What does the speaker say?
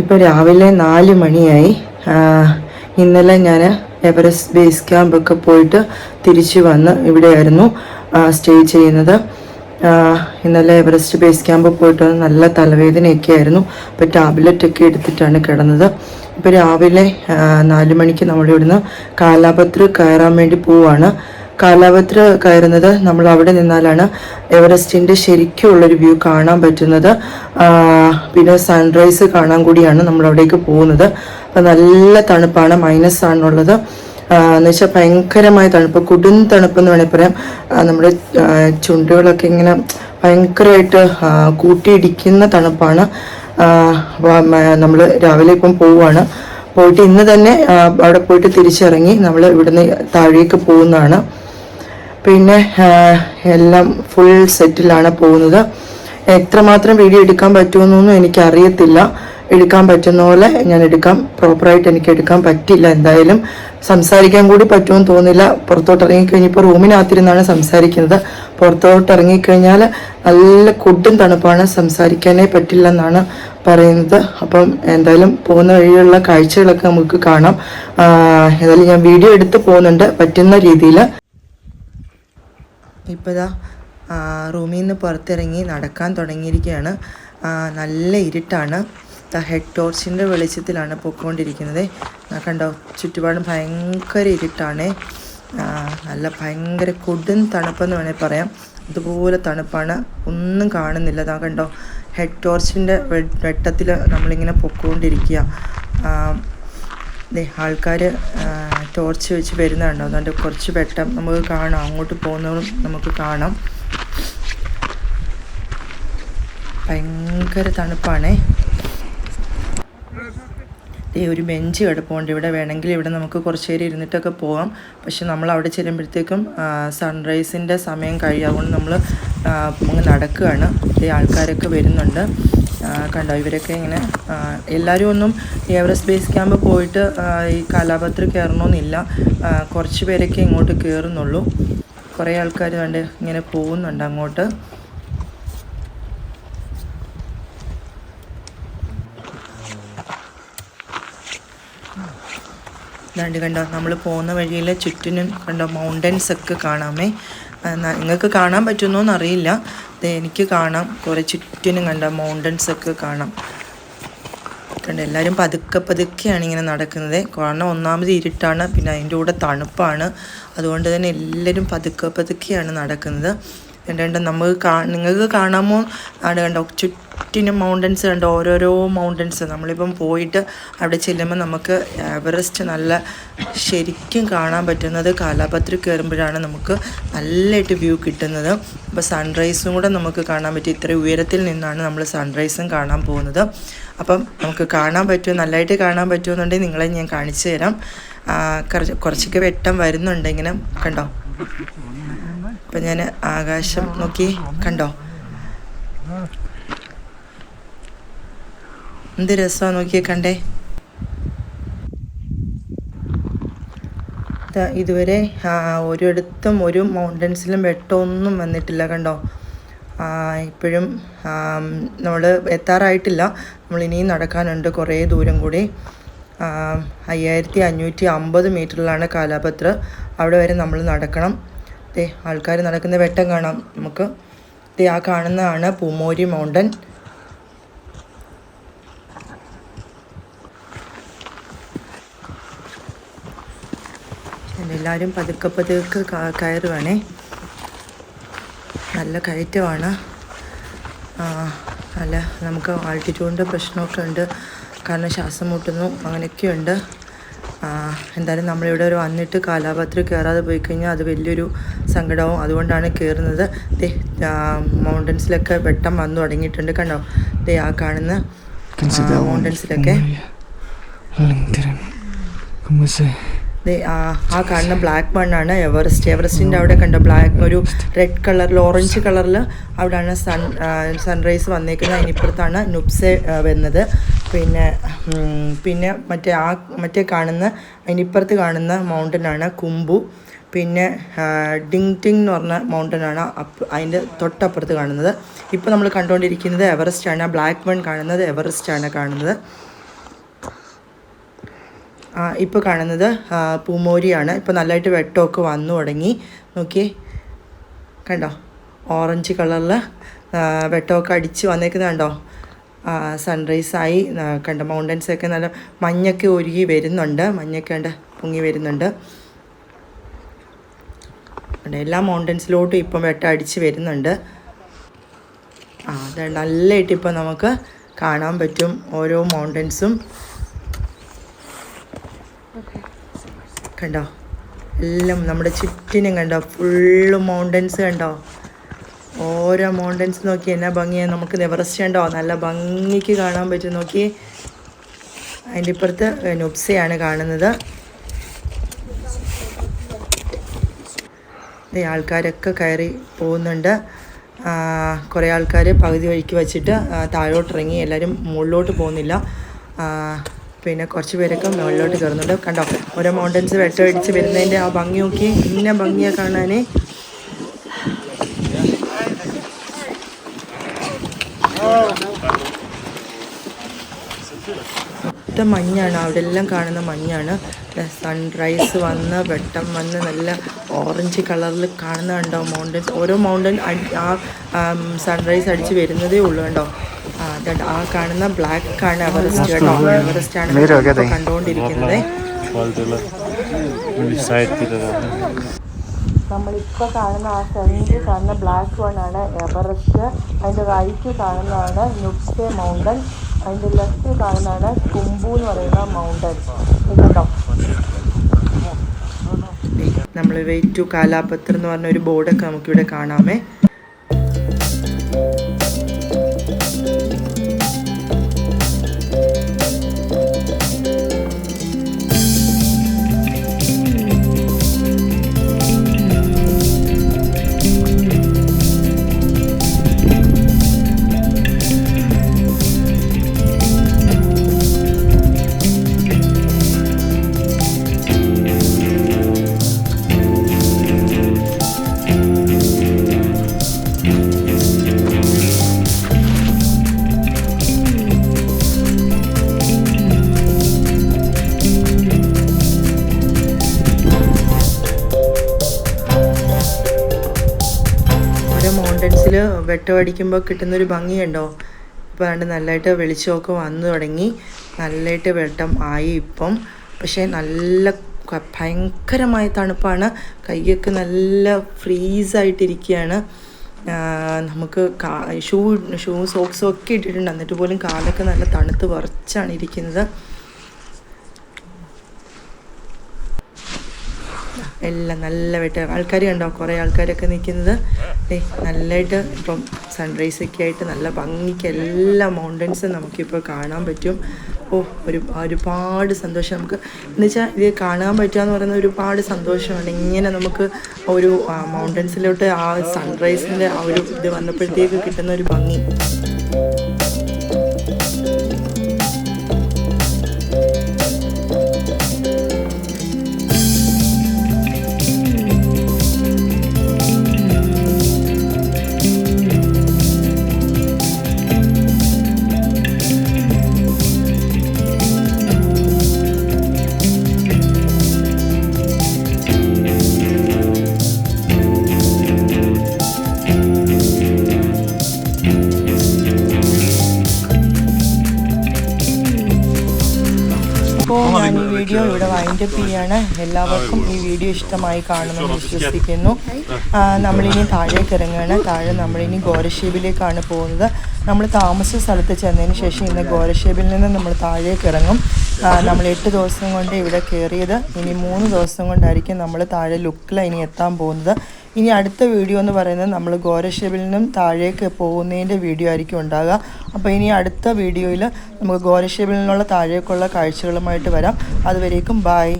ഇപ്പോൾ രാവിലെ നാല് മണിയായി. ഇന്നലെ ഞാൻ എവറസ്റ്റ് ബേസ് ക്യാമ്പൊക്കെ പോയിട്ട് തിരിച്ചു വന്ന് ഇവിടെയായിരുന്നു സ്റ്റേ ചെയ്യുന്നത്. ഇന്നലെ എവറസ്റ്റ് ബേസ് ക്യാമ്പ് പോയിട്ട് നല്ല തലവേദനയൊക്കെ ആയിരുന്നു. അപ്പോൾ ടാബ്ലറ്റ് ഒക്കെ എടുത്തിട്ടാണ് കിടന്നത്. ഇപ്പോൾ രാവിലെ നാല് മണിക്ക് നമ്മളിവിടുന്ന് കാലാപത്ര കയറാൻ വേണ്ടി പോവാണ്. കാലാപത്ര കയറുന്നത് നമ്മൾ അവിടെ നിന്നാലാണ് എവറസ്റ്റിന്റെ ശരിക്കുള്ളൊരു വ്യൂ കാണാൻ പറ്റുന്നത്. പിന്നെ സൺറൈസ് കാണാൻ കൂടിയാണ് നമ്മൾ അവിടേക്ക് പോകുന്നത്. അപ്പം നല്ല തണുപ്പാണ് മൈനസ് ആണുള്ളത്. എന്ന് വെച്ചാൽ ഭയങ്കരമായ തണുപ്പ് കൊടും തണുപ്പ് എന്ന് വേണമെങ്കിൽ പറയാം നമ്മുടെ ചുണ്ടുകളൊക്കെ ഇങ്ങനെ ഭയങ്കരമായിട്ട് കൂട്ടിയിടിക്കുന്ന തണുപ്പാണ്. നമ്മൾ രാവിലെ ഇപ്പം പോവുകയാണ് പോയിട്ട് ഇന്ന് തന്നെ അവിടെ പോയിട്ട് തിരിച്ചിറങ്ങി നമ്മൾ ഇവിടുന്ന് താഴേക്ക് പോകുന്നതാണ്. പിന്നെ എല്ലാം ഫുൾ സെറ്റിലാണ് പോകുന്നത്. എത്രമാത്രം വീഡിയോ എടുക്കാൻ പറ്റുമെന്നൊന്നും എനിക്കറിയത്തില്ല. എടുക്കാൻ പറ്റുന്ന പോലെ ഞാൻ എടുക്കാം. പ്രോപ്പറായിട്ട് എനിക്ക് എടുക്കാൻ പറ്റില്ല എന്തായാലും. സംസാരിക്കാൻ കൂടി പറ്റുമെന്ന് തോന്നില്ല പുറത്തോട്ട് ഇറങ്ങിക്കഴിഞ്ഞപ്പോൾ റൂമിനകത്തിരുന്നാണ് സംസാരിക്കുന്നത്. പുറത്തോട്ട് ഇറങ്ങിക്കഴിഞ്ഞാൽ നല്ല കൊടും തണുപ്പാണ്. സംസാരിക്കാനേ പറ്റില്ല എന്നാണ് പറയുന്നത്. അപ്പം എന്തായാലും പോകുന്ന വഴിയുള്ള കാഴ്ചകളൊക്കെ നമുക്ക് കാണാം. ഏതായാലും ഞാൻ വീഡിയോ എടുത്ത് പോകുന്നുണ്ട്. പറ്റുന്ന രീതിയിൽ ഇപ്പോൾ ഇതാ റൂമിൽ നിന്ന് പുറത്തിറങ്ങി നടക്കാൻ തുടങ്ങിയിരിക്കുകയാണ് നല്ല ഇരുട്ടാണ്. ഹെഡ് ടോർച്ചിന്റെ വെളിച്ചത്തിലാണ് പൊയ്ക്കൊണ്ടിരിക്കുന്നത് കണ്ടോ ചുറ്റുപാടും ഭയങ്കര ഇരുട്ടാണ്. നല്ല ഭയങ്കര കൊടും തണുപ്പെന്ന് വേണേൽ പറയാം. അതുപോലെ തണുപ്പാണ്. ഒന്നും കാണുന്നില്ല. അതാ കണ്ടോ ഹെഡ് ടോർച്ചിന്റെ വെട്ടത്തിൽ നമ്മളിങ്ങനെ പൊയ്ക്കൊണ്ടിരിക്കുക ദേ ആൾക്കാർ ടോർച്ച് വെച്ച് വരുന്നുണ്ടോ അതുകൊണ്ട് കുറച്ച് വെട്ടം നമുക്ക് കാണാം. അങ്ങോട്ട് പോകുന്നതും നമുക്ക് കാണാം. ഭയങ്കര തണുപ്പാണേ. ഈ ഒരു ബെഞ്ച് കിടപ്പുണ്ട്. ഇവിടെ വേണമെങ്കിൽ ഇവിടെ നമുക്ക് കുറച്ച് നേരം ഇരുന്നിട്ടൊക്കെ പോകാം പക്ഷെ നമ്മൾ അവിടെ ചെല്ലുമ്പോഴത്തേക്കും സൺറൈസിന്റെ സമയം കഴിയും. അതുകൊണ്ട് നമ്മൾ അങ്ങ് നടക്കുകയാണ്. ഈ ആൾക്കാരൊക്കെ വരുന്നുണ്ട്. കണ്ടോ ഇവരൊക്കെ ഇങ്ങനെ എല്ലാവരും ഒന്നും എവറസ്റ്റ് ബേസ് ക്യാമ്പ് പോയിട്ട് ഈ കാലാപത്ര കയറണമെന്നില്ല കുറച്ച് പേരൊക്കെ ഇങ്ങോട്ട് കയറുന്നുള്ളൂ. കുറേ ആൾക്കാർ കണ്ട് ഇങ്ങനെ പോകുന്നുണ്ട് അങ്ങോട്ട്. ഇതാണ്ട് കണ്ടോ നമ്മൾ പോകുന്ന വഴിയിൽ ചുറ്റിനും കണ്ടോ മൗണ്ടൻസ് ഒക്കെ കാണാമേ. നിങ്ങൾക്ക് കാണാൻ പറ്റുന്നോ എന്നറിയില്ല എനിക്ക് കാണാം. കുറേ ചുറ്റിനും കണ്ട മൗണ്ടൻസ് ഒക്കെ കാണാം. കണ്ട് എല്ലാവരും പതുക്കെ പതുക്കെയാണ് ഇങ്ങനെ നടക്കുന്നത്. കാരണം ഒന്നാമത് ഇരുട്ടാണ് പിന്നെ അതിന്റെ കൂടെ തണുപ്പാണ്. അതുകൊണ്ട് തന്നെ എല്ലാവരും പതുക്കെ പതുക്കെയാണ് നടക്കുന്നത്. കണ്ടോ നമുക്ക് കാ നിങ്ങൾക്ക് കാണാമോ? അവിടെ കണ്ടോ ചുറ്റിനും മൗണ്ടൻസ് കണ്ടോ? ഓരോരോ മൗണ്ടൻസ് നമ്മളിപ്പം പോയിട്ട് അവിടെ ചെല്ലുമ്പോൾ നമുക്ക് എവറസ്റ്റ് നല്ല ശരിക്കും കാണാൻ പറ്റുന്നത് കാലാപത്രി കയറുമ്പോഴാണ് നമുക്ക് നല്ലതായിട്ട് വ്യൂ കിട്ടുന്നത്. അപ്പോൾ സൺറൈസും കൂടെ നമുക്ക് കാണാൻ പറ്റും. ഇത്ര ഉയരത്തിൽ നിന്നാണ് നമ്മൾ സൺറൈസും കാണാൻ പോകുന്നത്. അപ്പം നമുക്ക് കാണാൻ പറ്റുമോ നല്ലതായിട്ട് കാണാൻ പറ്റുമെന്നുണ്ടെങ്കിൽ നിങ്ങളെ ഞാൻ കാണിച്ചു തരാം. കുറച്ച് കുറച്ചൊക്കെ വെട്ടം വരുന്നുണ്ടെങ്കിലും കണ്ടോ? അപ്പം ഞാൻ ആകാശം നോക്കി കണ്ടോ? എന്ത് രസമാണ് നോക്കിയേ കണ്ടേ ഇതുവരെ ഒരിടത്തും ഒരു മൗണ്ടൻസിലും വെട്ടമൊന്നും വന്നിട്ടില്ല കണ്ടോ. ഇപ്പോഴും നമ്മൾ എത്താറായിട്ടില്ല. നമ്മൾ ഇനിയും നടക്കാനുണ്ട് കുറേ ദൂരം കൂടി. അയ്യായിരത്തി അഞ്ഞൂറ്റി അമ്പത് മീറ്ററിലാണ് കാലാപത്ര. അവിടെ വരെ നമ്മൾ നടക്കണം. ദേ ആൾക്കാർ നടക്കുന്ന വെട്ടം കാണാം നമുക്ക്. ദേ ആ കാണുന്നതാണ് പൂമോരി മൗണ്ടൻ എല്ലാവരും പതുക്കെ പതുക്കെ കയറുവാണേ. നല്ല കയറ്റമാണ്. അല്ല നമുക്ക് ആൾട്ടിറ്റ്യൂഡിന്റെ പ്രശ്നമൊക്കെ ഉണ്ട്. കാരണം ശ്വാസം മുട്ടുന്നു അങ്ങനെയൊക്കെയുണ്ട്. എന്തായാലും നമ്മളിവിടെ ഒരു വന്നിട്ട് കാലാപത്ര കയറാതെ പോയി കഴിഞ്ഞാൽ അത് വലിയൊരു സങ്കടവും അതുകൊണ്ടാണ് കയറുന്നത്. ദേ മൗണ്ടൻസിലൊക്കെ വെട്ടം വന്നു തുടങ്ങിയിട്ടുണ്ട് കണ്ടോ? ദേ ആ കാണുന്ന മൗണ്ടൻസിലൊക്കെ ആ കാണുന്ന ബ്ലാക്ക് മണ്ണാണ് എവറസ്റ്റ് എവറസ്റ്റിന്റെ അവിടെ കണ്ട? ബ്ലാക്ക് ഒരു റെഡ് കളറിൽ ഓറഞ്ച് കളറിൽ അവിടെയാണ് സൺ സൺറൈസ് വന്നേക്കുന്നത്. അതിനിപ്പുറത്താണ് നുപ്സെ വരുന്നത്. പിന്നെ പിന്നെ മറ്റേ ആ മറ്റേ കാണുന്ന അതിനിപ്പുറത്ത് കാണുന്ന മൗണ്ടനാണ് കുമ്പു പിന്നെ ഡിങ് ടിങ് എന്ന് പറഞ്ഞ ആണ് അപ്പ് അതിന്റെ തൊട്ടപ്പുറത്ത് കാണുന്നത്. ഇപ്പോൾ നമ്മൾ കണ്ടുകൊണ്ടിരിക്കുന്നത് എവറസ്റ്റ് ആണ്. ബ്ലാക്ക് മൺ കാണുന്നത് എവറസ്റ്റ് ആണ് കാണുന്നത്. ഇപ്പോൾ കാണുന്നത് പൂമോരിയാണ്. ഇപ്പോൾ നല്ലതായിട്ട് വെട്ടമൊക്കെ വന്നു തുടങ്ങി. നോക്കിയേ കണ്ടോ? ഓറഞ്ച് കളറിൽ വെട്ടമൊക്കെ അടിച്ച് വന്നേക്കുന്നത് കണ്ടോ? സൺറൈസായി കണ്ടോ? മൗണ്ടൻസൊക്കെ നല്ല മഞ്ഞൊക്കെ ഒരുങ്ങി വരുന്നുണ്ട്. മഞ്ഞൊക്കെ കണ്ട് പൊങ്ങി വരുന്നുണ്ട്. എല്ലാ മൗണ്ടൻസിലോട്ടും ഇപ്പം വെട്ടം അടിച്ച് വരുന്നുണ്ട്. ആ അത് നല്ലതായിട്ട് ഇപ്പം നമുക്ക് കാണാൻ പറ്റും ഓരോ മൗണ്ടൻസും കണ്ടോ? എല്ലാം നമ്മുടെ ചുറ്റിനും കണ്ടോ? ഫുള്ള് മൗണ്ടൻസ് കണ്ടോ? ഓരോ മൗണ്ടൻസ് നോക്കി എന്നാ ഭംഗിയാണ് നമുക്ക് നെവറസ്റ്റ് കണ്ടോ? നല്ല ഭംഗിക്ക് കാണാൻ പറ്റും. നോക്കി. അതിന്റെ ഇപ്പുറത്ത് നുപ്സയാണ് കാണുന്നത്. ആൾക്കാരൊക്കെ കയറി പോകുന്നുണ്ട്. കുറേ ആൾക്കാർ പകുതി വഴിക്ക് വെച്ചിട്ട് താഴോട്ടിറങ്ങി. എല്ലാവരും മുകളിലോട്ട് പോകുന്നില്ല. പിന്നെ കുറച്ച് പേരൊക്കെ മുകളിലോട്ട് കയറുന്നുണ്ട്. കണ്ടോ? ഓരോ മൗണ്ടൻസ് വെട്ടമടിച്ച് വരുന്നതിന്റെ ആ ഭംഗി നോക്കി. ഇന്ന ഭംഗിയാണ് കാണാൻ മൊത്തം മഞ്ഞാണ്. അവിടെ എല്ലാം കാണുന്ന മഞ്ഞാണ്. സൺറൈസ് വന്ന് വെട്ടം വന്ന് നല്ല ഓറഞ്ച് കളറിൽ കാണുന്ന കണ്ടോ മൗണ്ടൻസ് ഓരോ മൗണ്ടൻ ആ സൺറൈസ് അടിച്ച് വരുന്നതേ ഉള്ളൂ കണ്ടോ? ആ കാണുന്ന ബ്ലാക്ക് ആണ് എവറസ്റ്റ് കേട്ടോ എവറസ്റ്റ് ആണ്. നമ്മളിപ്പോൾ കാണുന്ന ആ സെന്റ് കാണുന്ന ബ്ലാക്ക് വൺ ആണ് എവറസ്റ്റ്. അതിന്റെ റൈറ്റ് കാണുന്നതാണ് നുപ്സെ മൗണ്ടൻ. അതിന്റെ ലെഫ്റ്റ് കാണുന്നതാണ് കുമ്പു എന്ന് പറയുന്ന മൗണ്ടൻ. ഇതുണ്ടോ? നമ്മൾ വെയിറ്റ് ടു കാലാപത്ര എന്ന് പറഞ്ഞ ഒരു ബോർഡൊക്കെ നമുക്കിവിടെ കാണാമേ. വെട്ടമടിക്കുമ്പോൾ കിട്ടുന്നൊരു ഭംഗിയുണ്ടോ? ഇപ്പോൾ അതുകൊണ്ട് നല്ലതായിട്ട് വെളിച്ചമൊക്കെ വന്നു തുടങ്ങി. നല്ലതായിട്ട് വെട്ടം ആയി ഇപ്പം. പക്ഷേ നല്ല ഭയങ്കരമായ തണുപ്പാണ്. കൈയൊക്കെ നല്ല ഫ്രീസായിട്ടിരിക്കുകയാണ് നമുക്ക് കാ ഷൂ ഷൂ സോക്സും ഒക്കെ ഇട്ടിട്ടുണ്ട്. എന്നിട്ട് പോലും കാലൊക്കെ നല്ല തണുത്ത് വറച്ചാണ് ഇരിക്കുന്നത്. എല്ലാം നല്ല വെട്ട. ആൾക്കാർ കണ്ടോ? കുറേ ആൾക്കാരൊക്കെ നിൽക്കുന്നത് ദേ നല്ലതായിട്ട് ഇപ്പം സൺറൈസ് ഒക്കെ ആയിട്ട് നല്ല ഭംഗിക്ക് എല്ലാ മൗണ്ടൻസും നമുക്കിപ്പോൾ കാണാൻ പറ്റും. ഓ ഒരു ഒരുപാട് സന്തോഷം നമുക്ക്. എന്ന് വെച്ചാൽ ഇത് കാണാൻ പറ്റുക എന്ന് പറയുന്നത് ഒരുപാട് സന്തോഷമാണ്. ഇങ്ങനെ നമുക്ക് ഒരു മൗണ്ടൻസിലോട്ട് ആ സൺറൈസിന്റെ ആ ഒരു ഇത് വന്നപ്പോഴത്തേക്ക് കിട്ടുന്ന ഒരു ഭംഗി. അപ്പോൾ ഞാൻ ഈ വീഡിയോ ഇവിടെ വൈൻഡപ്പ് ചെയ്യാണ്. എല്ലാവർക്കും ഈ വീഡിയോ ഇഷ്ടമായി കാണുമെന്ന് വിശ്വസിക്കുന്നു. നമ്മളിനി താഴേക്ക് ഇറങ്ങുകയാണ്. താഴെ നമ്മളിനി ഗോരഷേബിലേക്കാണ് പോകുന്നത്. നമ്മൾ താമസ സ്ഥലത്ത് ചെന്നതിന് ശേഷം ഇന്ന് ഗോരഷേബിൽ നിന്ന് നമ്മൾ താഴേക്ക് ഇറങ്ങും. നമ്മൾ എട്ട് ദിവസം കൊണ്ട് ഇവിടെ കയറിയത്. ഇനി മൂന്ന് ദിവസം കൊണ്ടായിരിക്കും നമ്മൾ താഴെ ലുക്കിൽ ഇനി എത്താൻ പോകുന്നത്. ഇനി അടുത്ത വീഡിയോ എന്ന് പറയുന്നത് നമ്മൾ ഗോരഷേബിൽ നിന്നും താഴേക്ക് പോകുന്നതിന്റെ വീഡിയോ ആയിരിക്കും ഉണ്ടാകുക അപ്പോൾ ഇനി അടുത്ത വീഡിയോയിൽ നമുക്ക് ഗോരഷേബിൽ നിന്നുള്ള താഴേക്കുള്ള കാഴ്ചകളുമായിട്ട് വരാം. അതുവരേക്കും ബായ്